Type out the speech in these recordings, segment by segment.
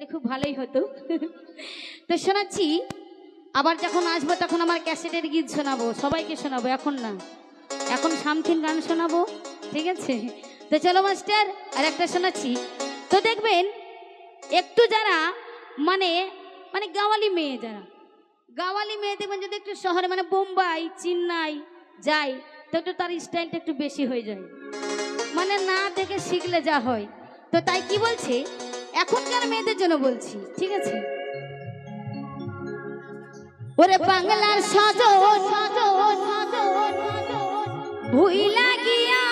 তাহলে খুব ভালোই হতো। তো শোনাচ্ছি, আবার যখন আসব তখন আমার ক্যাসেটের গীত শোনাবো, সবাইকে শোনাবো, এখন না। এখন সামথিন গান শোনাবো, ঠিক আছে? তো চলো মাস্টার, আর একটা শোনাচ্ছি। তো দেখবেন, একটু যারা মানে মানে গাওয়ালি মেয়ে যারা, গাওয়ালি মেয়ে দেখবেন যদি একটু শহরে মানে বোম্বাই, চেন্নাই যায়, তো একটু তার স্টাইলটা একটু বেশি হয়ে যায়। মানে না দেখে শিখলে যা হয়। তো তাই কি বলছে এখনকার মেয়েদের জন্য বলছি, ঠিক আছে? ওরে বাংলার সজন ভুইলা গিয়া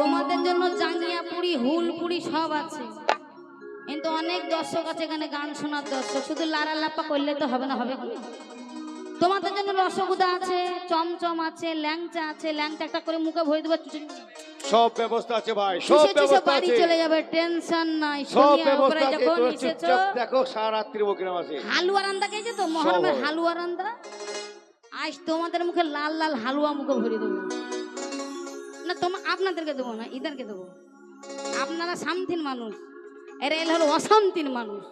তোমাদের জন্য জাঙ্গিয়া পুরি, হুল সব আছে। কিন্তু অনেক দর্শক আছে এখানে গান শোনার দর্শক, শুধু লারা লাপা করলে তো হবে না, হবে কি তোমাদের জন্য রসগুদা আছে চমচম আছে ল্যাংচা আছে ল্যাংচা একটা করে মুখে ভরে দেবো সব ব্যবস্থা আছে ভাই সব ব্যবস্থা বাড়ি আছে। চলে যাবে টেনশন নাই সব ব্যবস্থা আছে এসেছ। চুপচাপ দেখো সারা রাত্রি বকিরাম আছে হালুয়া রান্দা খেয়েছো তো মহরমের। হালুয়া রান্দা আজ তোমাদের মুখে লাল লাল হালুয়া মুখে ভরে দেবো। না তোমার আপনাদেরকে দেবো না ইদারকে দেবো। আপনারা শান্তির মানুষ এরা এলে হলো অশান্তির মানুষ।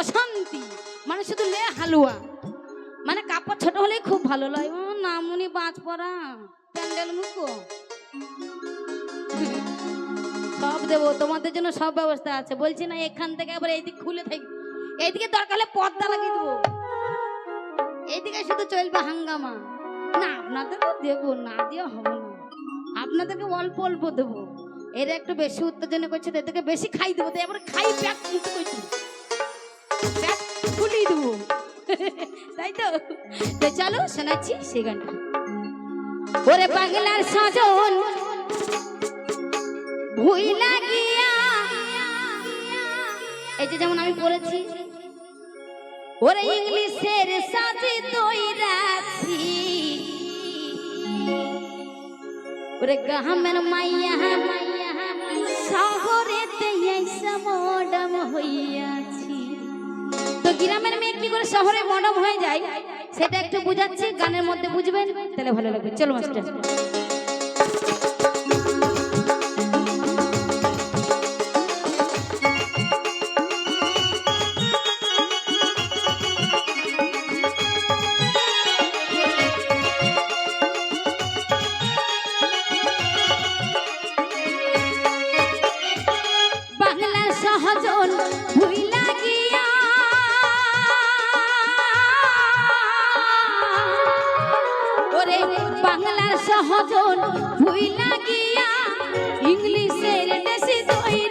অশান্তি মানে শুধু লে হালুয়া। মানে কাপড় ছোট হলেই খুব ভালো লাগে। ও নামুনি বাঁচ পড়া। প্যান্ডেল মুখো। সব দেবো, তোমাদের জন্য সব ব্যবস্থা আছে। বলছি না, এখান থেকে আবার এইদিক খুলে থাকি। এইদিকে দরকার হলে পর্দা লাগিয়ে দেবো। এইদিকে শুধু চলবে হাঙ্গামা। না, আপনাদেরকে দেবো না দিয়ে হবে না। আপনাদেরকে অল্প অল্প দেবো। এরা একটু বেশি উত্তেজনা করছে এদেরকে বেশি খাই দেবো। তো এবার খাই প্যাক করছি প্যাক খুলিয়ে দেবো। তাই তো? তো চলো শোনাচ্ছি সেই গানটা। ওরে বাংলার সাজন, ভুই লাগিয়া। এই যে যেমন আমি পড়েছি, ওরে ইংলিশের সাজে দইরাছি ওরে গাহামের মাইয়া, শহরেতে এসে মডম হইয়াছি। তো গ্রামের মেয়ে কি করে শহরে মডম হয়ে যায়, সেটা একটু বুঝাচ্ছি, গানের মধ্যে বুঝবেন, তাহলে ভালো লাগবে। চলো, মাস্টার। ওরে বাংলার সহজন ভুইলা গিয়া ইংলিশের দেশে দইরাছে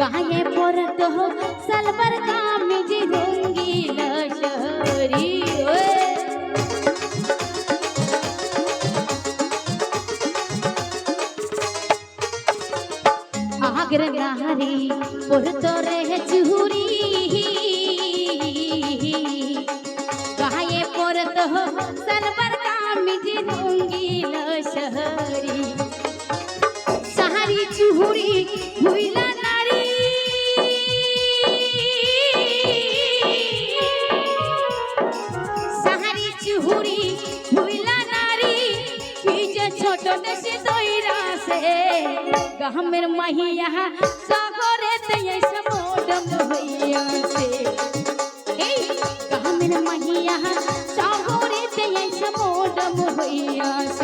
গায়ে পড়তো সালবার কামিজ রঙ্গি লশরি ওয়ে আগের নাহারি পড়তো রে চুহুরি গায়ে পরত সলবার কামিজ রঙ্গিল শহরি সাহারি চুহুরি ভুইলা নারী সাহারি দইরাছে গামের মাহিয়া সাগরে তেই সমোডম হইয়াছে। এই গামের মাহিয়া সাগরে তেই সমোডম হইয়াছে।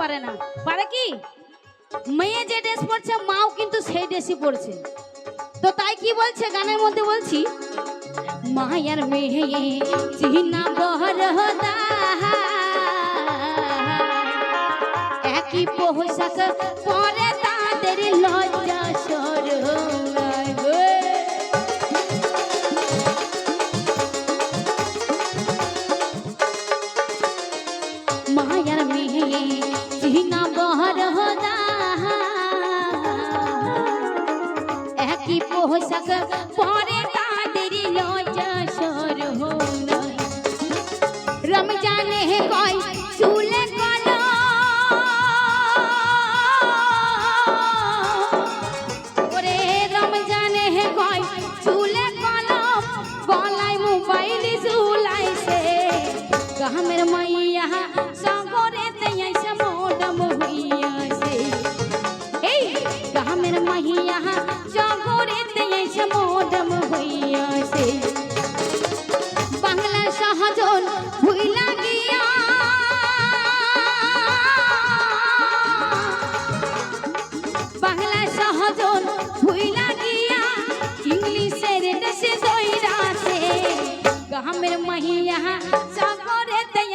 পারে না। পারে কি? মেয়ে যে ড্রেস পরছে, মাও কিন্তু সেই ড্রেসই পরছে। তো তাই কি বলছে? গানের মধ্যে বলছি, মায়ার মেয়ে, চিনা হতা একই পোশাক মাইয়া, সাগরে তেয়াইছে মোডম হইয়াছে। এই গামের মাইয়া, সাগরে তেয়াইছে মোডম হইয়াছে। বাংলা সহজন ভুইলা গিয়া। বাংলা সহজন ভুইলা গিয়া, ইংলিশের দেশে মহিয়া হইয়াছে এই গ্রামের মহিয়া সাগরে